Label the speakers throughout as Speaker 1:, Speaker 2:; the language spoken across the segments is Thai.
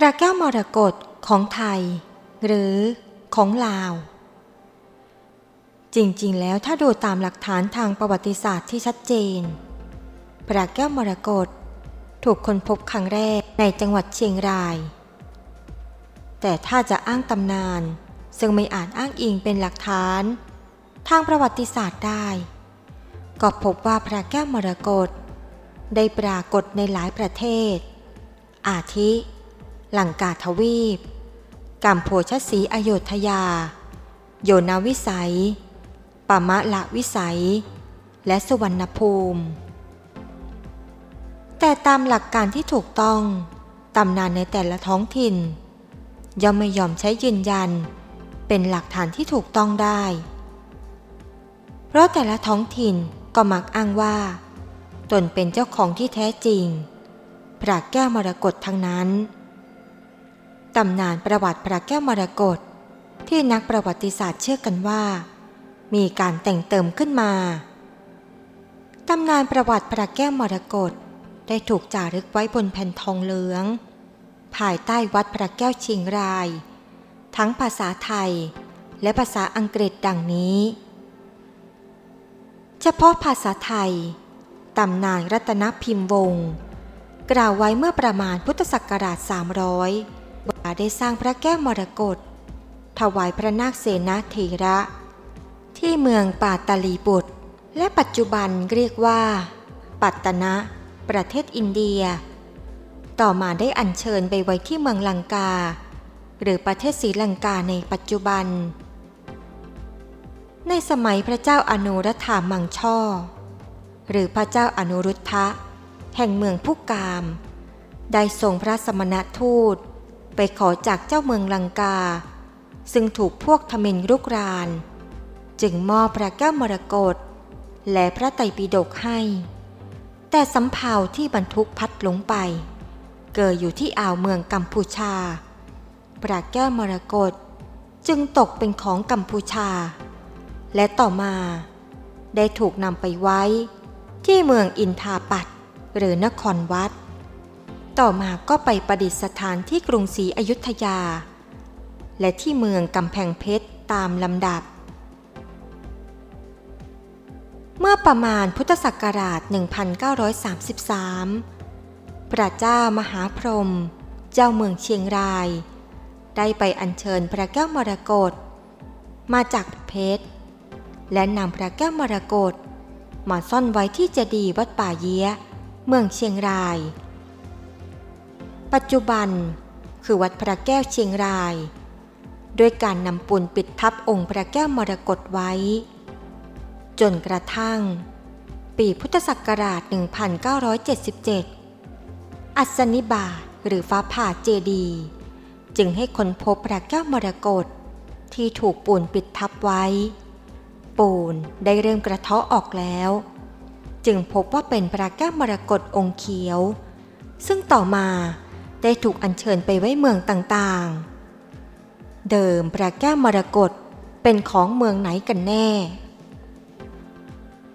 Speaker 1: พระแก้วมรกตของไทย หรือของลาว จริงๆ แล้วถ้าดูตามหลักฐานทางประวัติศาสตร์ที่ชัดเจน พระแก้วมรกตถูกค้นพบครั้งแรกในจังหวัดเชียงราย แต่ถ้าจะอ้างตำนาน ซึ่งไม่อาจอ้างอิงเป็นหลักฐาน ทางประวัติศาสตร์ได้ ก็พบว่าพระแก้วมรกตได้ปรากฏในหลายประเทศ อาทิ ลังกาทวีป กัมโพชสีอโยธยา โยนาวิสัยปามะละวิสัย และสุวรรณภูมิ แต่ตามหลักการที่ถูกต้องตำนานในแต่ละท้องถิ่น ย่อมไม่ยอมใช้ยืนยัน เป็นหลักฐานที่ถูกต้องได้ เพราะแต่ละท้องถิ่นก็มักอ้างว่า ตนเป็นเจ้าของที่แท้จริงพระแก้วมรกตทั้งนั้น ตำนานประวัติพระแก้วมรกตที่นักประวัติศาสตร์เชื่อกันว่า มีการแต่งเติมขึ้นมา ตำนานประวัติพระแก้วมรกตได้ถูกจารึกไว้บนแผ่นทองเหลือง ภายใต้วัดพระแก้วเชียงราย ทั้งภาษาไทย และภาษาอังกฤษดังนี้ เฉพาะภาษาไทย ตำนานรัตนพิมพ์วงศ์กล่าวไว้เมื่อประมาณพุทธศักราช 300าได้สร้างพระแก้วมรกตถวายพระนาคเสนาเถระ ที่เมืองปาตาลีบุตร และปัจจุบันเรียกว่า ปัตตนะ ประเทศอินเดีย ต่อมาได้อัญเชิญไปไว้ที่เมืองลังกา หรือประเทศศรีลังกาในปัจจุบัน ในสมัยพระเจ้าอนุรัฐามังช่อ หรือพระเจ้าอนุรุทธะ แห่งเมืองพุกาม ได้ส่งพระสมณทูต ไปขอจากเจ้าเมืองลังกา ซึ่งถูกพวกทมินรุกราน จึงมอบพระแก้วมรกตและพระไตรปิฎกให้ แต่สำเภาที่บรรทุกพัดหลงไป เกิดอยู่ที่อ่าวเมืองกัมพูชา พระแก้วมรกตจึงตกเป็นของกัมพูชา และต่อมาได้ถูกนำไปไว้ ที่เมืองอินทาปัตหรือนครวัด ต่อมาก็ไปประดิษฐานที่กรุงศรีอยุธยา และที่เมืองกำแพงเพชรตามลำดับ เมื่อประมาณพุทธศักราช 1933 พระเจ้ามหาพรหมเจ้าเมืองเชียงราย ได้ไปอัญเชิญพระแก้วมรกตมาจากเพชร และนำพระแก้วมรกตมาซ่อนไว้ที่เจดีย์วัดป่าเยี้ย เมืองเชียงราย ปัจจุบันคือวัดพระแก้วเชียงราย ด้วยการนำปูนปิดทับองค์พระแก้วมรกตไว้ จนกระทั่ง ปีพุทธศักราช 1977 อัศนิบาตหรือฟ้าผ่าเจดีย์จึงให้คนพบพระแก้วมรกตที่ถูกปูนปิดทับไว้ ปูนได้เริ่มกระเทาะออกแล้ว จึงพบว่าเป็นพระแก้วมรกตองค์เขียว ซึ่งต่อมา ได้ถูกอัญเชิญไปไว้เมืองต่างๆ เดิมพระแก้วมรกตเป็นของเมืองไหนกันแน่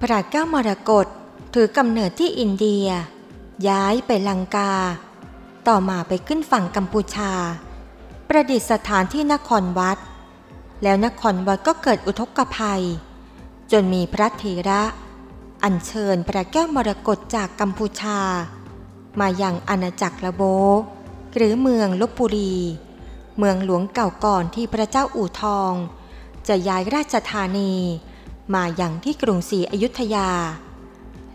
Speaker 1: พระแก้วมรกตถือกำเนิดที่อินเดีย ย้ายไปลังกา ต่อมาไปขึ้นฝั่งกัมพูชา ประดิษฐานที่นครวัด แล้วนครวัดก็เกิดอุทกภัย จนมีพระเถระ อัญเชิญพระแก้วมรกตจากกัมพูชา มายังอาณาจักรละโบ หรือเมืองลบบุรี เมืองหลวงเก่าก่อนที่พระเจ้าอู่ทอง จะย้ายราชธานี มาอย่างที่กรุงศรีอยุธยา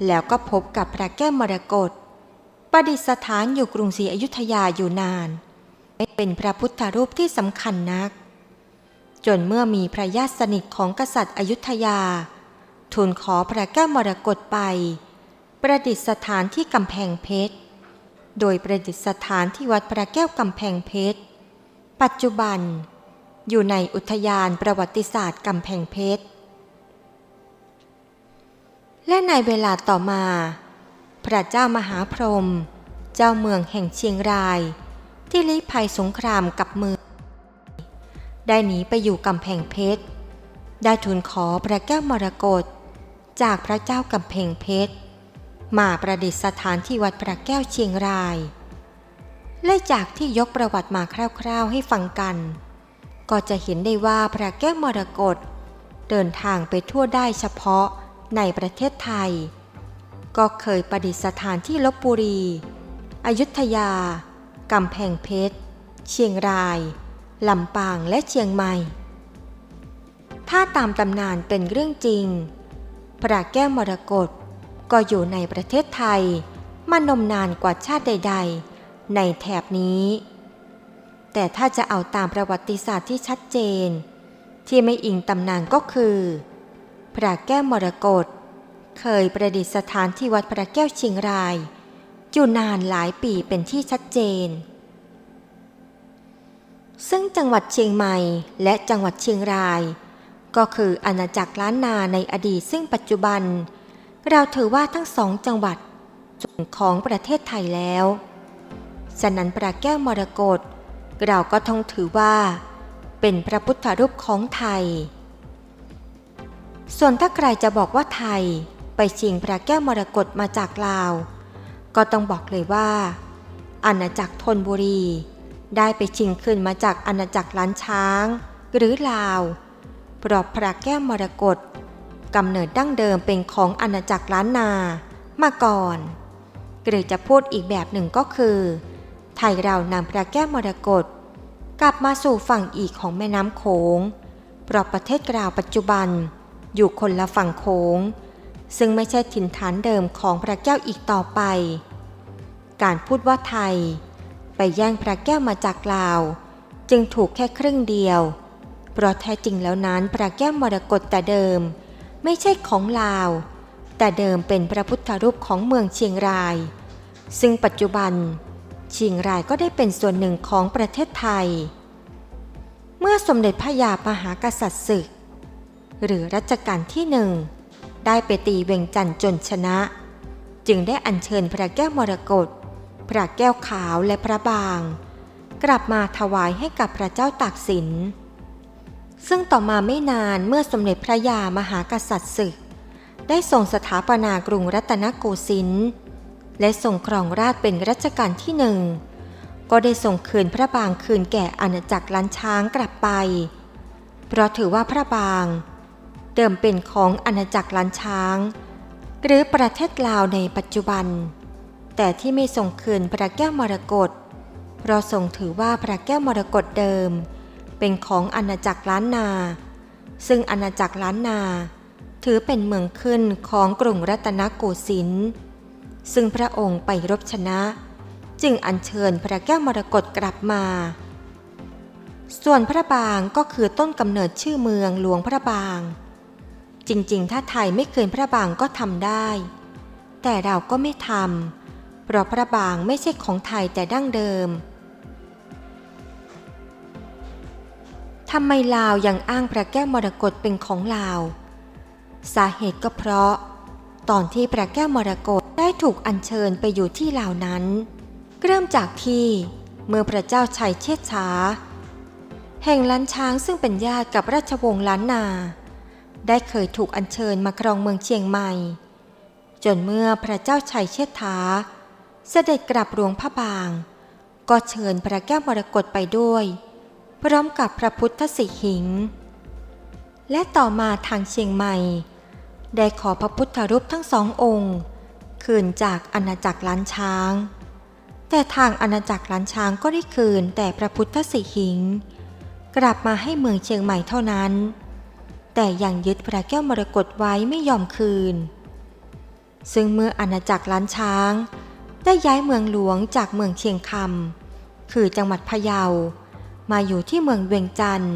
Speaker 1: แล้วก็พบกับพระแก้วมรกตประดิษฐานอยู่กรุงศรีอยุธยาอยู่นาน เป็นพระพุทธรูปที่สำคัญนัก จนเมื่อมีพระญาติสนิทของกษัตริย์อยุธยา ทูลขอพระแก้วมรกตไป ประดิษฐานที่กำแพงเพชร โดยประดิษฐานที่วัดพระแก้วกำแพงเพชร ปัจจุบัน อยู่ในอุทยานประวัติศาสตร์กำแพงเพชร และในเวลาต่อมา พระเจ้ามหาพรหมเจ้าเมืองแห่งเชียงราย ที่ลี้ภัยสงครามกับเมือง ได้หนีไปอยู่กำแพงเพชร ได้ทูลขอพระแก้วมรกตจากพระเจ้ากำแพงเพชร มาประดิษฐานที่วัดพระแก้วเชียงราย และจากที่ยกประวัติมาคร่าวๆให้ฟังกัน ก็จะเห็นได้ว่าพระแก้วมรกตเดินทางไปทั่วได้เฉพาะในประเทศไทย ก็เคยประดิษฐานที่ลบบุรี อยุธยา กำแพงเพชร เชียงราย ลำปางและเชียงใหม่ ถ้าตามตำนานเป็นเรื่องจริง พระแก้วมรกต ก็อยู่ในประเทศไทย มานมนานกว่าชาติใด ๆ ในแถบนี้ แต่ถ้าจะเอาตามประวัติศาสตร์ที่ชัดเจน ที่ไม่อิงตำนานก็คือ พระแก้วมรกตเคยประดิษฐานที่วัดพระแก้วเชียงราย อยู่นานหลายปีเป็นที่ชัดเจน ซึ่งจังหวัดเชียงใหม่และจังหวัดเชียงราย ก็คืออาณาจักรล้านนาในอดีตซึ่งปัจจุบันเเราถือว่าทั้งสองจังหวัดส่วนของประเทศไทยแล้วฉะนั้นพระแก้วมรกตเราก็ต้องถือว่า เป็นพระพุทธรูปของไทย ส่วนถ้าใครจะบอกว่าไทยไปชิงพระแก้วมรกตมาจากลาว ก็ต้องบอกเลยว่า อาณาจักรธนบุรี ได้ไปชิงคืนมาจากอาณาจักรล้านช้าง หรือลาวเพราะพระแก้วมรกต กำเนิดดั้งเดิมเป็นของอาณาจักรล้านนามาก่อน หรือจะพูดอีกแบบหนึ่งก็คือ ไทยเรานำพระแก้วมรกตกลับมาสู่ฝั่งอีกของแม่น้ำโขงเพราะประเทศกราวปัจจุบัน อยู่คนละฝั่งโขง ซึ่งไม่ใช่ถิ่นฐานเดิมของพระแก้วอีกต่อไป การพูดว่าไทย ไปแย่งพระแก้วมาจากลาว จึงถูกแค่ครึ่งเดียว เพราะแท้จริงแล้วนั้นพระแก้วมรกตแต่เดิม ไม่ใช่ของลาว แต่เดิมเป็นพระพุทธรูปของเมืองเชียงราย ซึ่งปัจจุบันเชียงรายก็ได้เป็นส่วนหนึ่งของประเทศไทย เมื่อสมเด็จพระยามหากษัตริย์ศึก หรือรัชกาลที่หนึ่งได้ไปตีเวงจันทร์จนชนะ จึงได้อัญเชิญพระแก้วมรกตพระแก้วขาวและพระบาง กลับมาถวายให้กับพระเจ้าตากสิน ซึ่งต่อมาไม่นานเมื่อสมเด็จพระยามหากษัตริย์ศึก ได้ทรงสถาปนากรุงรัตนโกสินทร์และทรงครองราชเป็นรัชกาลที่หนึ่ง ก็ได้ส่งคืนพระบางคืนแก่อาณาจักรล้านช้างกลับไป เพราะถือว่าพระบางเดิมเป็นของอาณาจักรล้านช้าง หรือประเทศลาวในปัจจุบัน แต่ที่ไม่ส่งคืนพระแก้วมรกตเพราะทรงถือว่าพระแก้วมรกตเดิม เป็นของอาณาจักรล้านนา ซึ่งอาณาจักรล้านนา ถือเป็นเมืองขึ้นของกรุงรัตนโกสินทร์ซึ่งพระองค์ไปรบชนะ จึงอัญเชิญพระแก้วมรกตกลับมา ส่วนพระบางก็คือต้นกำเนิดชื่อเมืองหลวงพระบาง จริงๆ ถ้าไทยไม่เคืนพระบางก็ทำได้ แต่เราก็ไม่ทำเพราะพระบางไม่ใช่ของไทยแต่ดั้งเดิม ทำไมลาวยังอ้างพระแก้วมรกตเป็นของลาว สาเหตุก็เพราะ ตอนที่พระแก้วมรกตได้ถูกอัญเชิญไปอยู่ที่ลาวนั้น เริ่มจากที่เมื่อพระเจ้าชัยเชษฐาแห่งล้านช้างซึ่งเป็นญาติกับราชวงศ์ล้านนา ได้เคยถูกอัญเชิญมาครองเมืองเชียงใหม่ จนเมื่อพระเจ้าชัยเชษฐา เสด็จกลับหลวงพระบาง ก็เชิญพระแก้วมรกตไปด้วย พร้อมกับพระพุทธสิหิง และต่อมาทางเชียงใหม่ ได้ขอพระพุทธรูปทั้งสององค์ คืนจากอาณาจักรล้านช้าง แต่ทางอาณาจักรล้านช้างก็ได้คืนแต่พระพุทธสิหิง กลับมาให้เมืองเชียงใหม่เท่านั้น แต่ยังยึดพระแก้วมรกตไว้ไม่ยอมคืน ซึ่งเมื่ออาณาจักรล้านช้าง ได้ย้ายเมืองหลวงจากเมืองเชียงคำคือจังหวัดพะเยา มาอยู่ที่เมืองเวียงจันทร์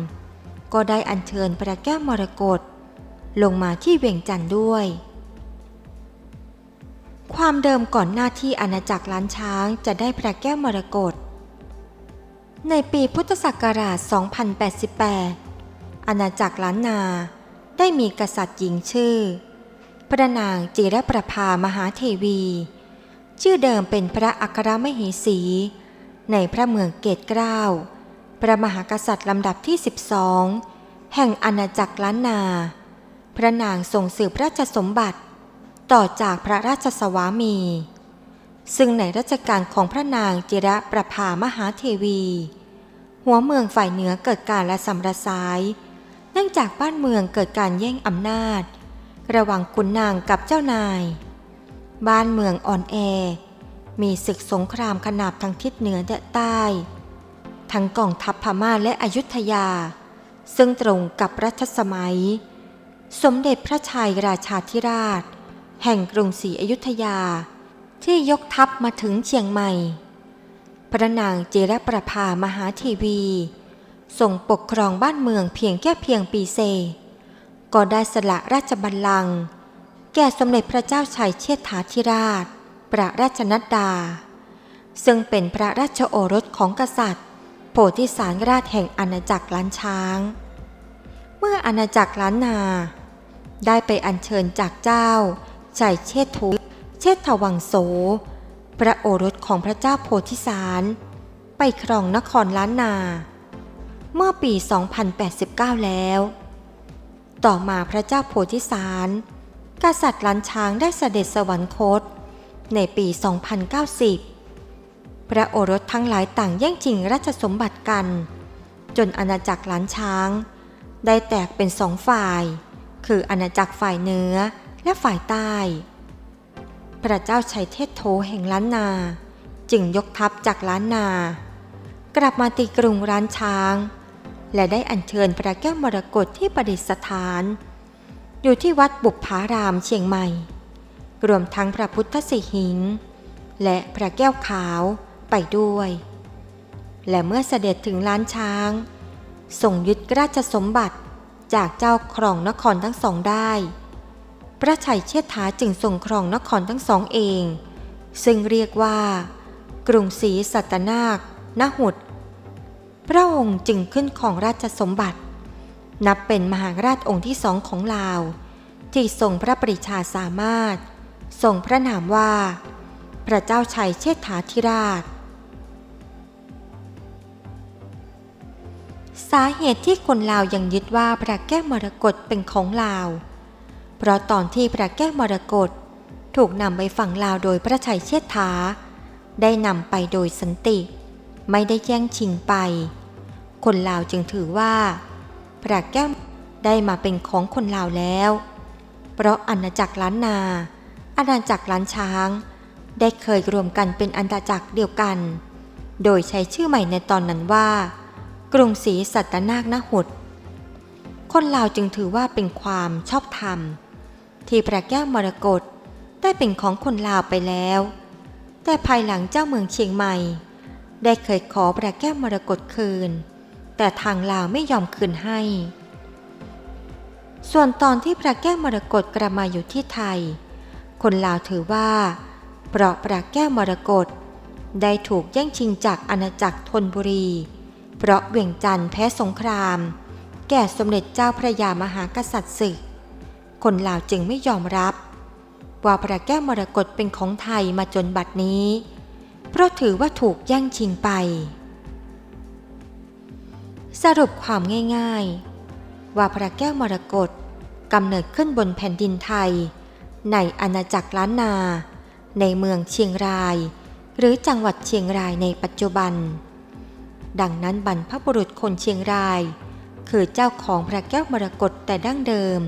Speaker 1: ก็ได้อัญเชิญพระแก้วมรกตลงมาที่เวียงจันทร์ด้วย ความเดิมก่อนหน้าที่อาณาจักรล้านช้างจะได้พระแก้วมรกตในปีพุทธศักราช 2088 อาณาจักรล้านนาได้มีกษัตริย์หญิงชื่อ พระนางจิรประภามหาเทวี ชื่อเดิมเป็นพระอัครมเหสี ในพระเมืองเกตเกล้า พระมหากษัตริย์ลำดับที่ 12 แห่งอาณาจักรล้านนา พระนางทรงสืบราชสมบัติ ต่อจากพระราชสวามี ซึ่งในรัชกาลของพระนางจิระประภามหาเทวี หัวเมืองฝ่ายเหนือเกิดการละสำรสาย เนื่องจากบ้านเมืองเกิดการแย่งอำนาจ ระหว่างขุนนางกับเจ้านาย บ้านเมืองอ่อนแอ มีศึกสงครามขนาบทางทิศเหนือและใต้ ทั้งกองทัพพม่าและอยุธยา ซึ่งตรงกับรัชสมัย สมเด็จพระชัยราชาธิราช แห่งกรุงศรีอยุธยา ที่ยกทัพมาถึงเชียงใหม่ พระนางเจรประภามหาเทีวีทรงปกครองบ้านเมืองเพียงแค่เพียงปีเศษก็ได้สละราชบัลลังก์แก่สมเด็จพระเจ้าชัยเชษฐาธิราชประราชนัดดา ซึ่งเป็นพระราชโอรสของกษัตริย์ โพธิสารราชแห่งอาณาจักรล้านช้าง เมื่ออาณาจักรล้านนา ได้ไปอัญเชิญจากเจ้าชัยเชษฐุเชษฐวังโส พระโอรสของพระเจ้าโพธิสาร ไปครองนครล้านนา เมื่อปี 2089 แล้ว ต่อมาพระเจ้าโพธิสาร กษัตริย์ล้านช้างได้เสด็จสวรรคต ในปี 2090 พระโอรสทั้งหลายต่างแย่งชิงราชสมบัติกัน จนอาณาจักรล้านช้าง ได้แตกเป็นสองฝ่าย คืออาณาจักรฝ่ายเหนือและฝ่ายใต้ พระเจ้าชัยเทพโทแห่งล้านนา จึงยกทัพจากล้านนา กลับมาตีกรุงร้านช้าง และได้อัญเชิญพระแก้วมรกตที่ประดิษฐาน อยู่ที่วัดบุพพารามเชียงใหม่ รวมทั้งพระพุทธสิหิงและพระแก้วขาว ไปด้วย และเมื่อเสด็จถึงล้านช้างส่งยึดราชสมบัติจากเจ้าครองนครทั้งสองได้ พระชัยเชษฐาจึงทรงครองนครทั้งสองเอง ซึ่งเรียกว่า กรุงศรีสัตนาคนหุด พระองค์จึงขึ้นของราชสมบัติ นับเป็นมหาราชองค์ที่สองของลาว ที่ทรงพระปริชาสามารถทรงพระนามว่า พระเจ้าชัยเชษฐาธิราชาเหตุที่คนลาวยังยึดว่าพระแก้วมรกตเป็นของลาว เพราะตอนที่พระแก้วมรกตถูกนำไปฝั่งลาวโดยพระชัยเชษฐา ได้นำไปโดยสันติ ไม่ได้แย่งชิงไป คนลาวจึงถือว่า พระแก้วได้มาเป็นของคนลาวแล้ว เพราะอาณาจักรล้านนา อาณาจักรล้านช้าง ได้เคยรวมกันเป็นอาณาจักรเดียวกัน โดยใช้ชื่อใหม่ในตอนนั้นว่า กรุงศรีสัตนาคนหุดคนลาวจึงถือว่าเป็นความชอบธรรม ที่พระแก้วมรกตได้เป็นของคนลาวไปแล้ว แต่ภายหลังเจ้าเมืองเชียงใหม่ ได้เคยขอพระแก้วมรกตคืน แต่ทางลาวไม่ยอมคืนให้ ส่วนตอนที่พระแก้วมรกตกลับมาอยู่ที่ไทย คนลาวถือว่า เพราะพระแก้วมรกตได้ถูกแย่งชิงจากอาณาจักรธนบุรี เพราะเวียงจันทร์แพ้สงคราม แก่สมเด็จเจ้าพระยามหากษัตริย์ศึก คนลาวจึงไม่ยอมรับ ว่าพระแก้วมรกตเป็นของไทยมาจนบัดนี้ เพราะถือว่าถูกแย่งชิงไป สรุปความง่ายๆ ว่าพระแก้วมรกตกำเนิดขึ้นบนแผ่นดินไทย ในอาณาจักรล้านนา ในเมืองเชียงราย หรือจังหวัดเชียงรายในปัจจุบัน ดังนั้นบรรพบุรุษคนเชียงราย คือเจ้าของพระแก้วมรกตแต่ดั้งเดิม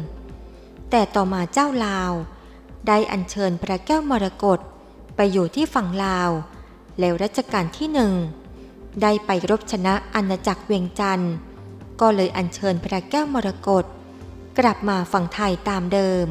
Speaker 1: แต่ต่อมาเจ้าลาว ได้อัญเชิญพระแก้วมรกตไปอยู่ที่ฝั่งลาว แล้วรัชกาลที่หนึ่งได้ไปรบชนะอาณาจักรเวียงจันทร์ ก็เลยอัญเชิญพระแก้วมรกตกลับมาฝั่งไทยตามเดิม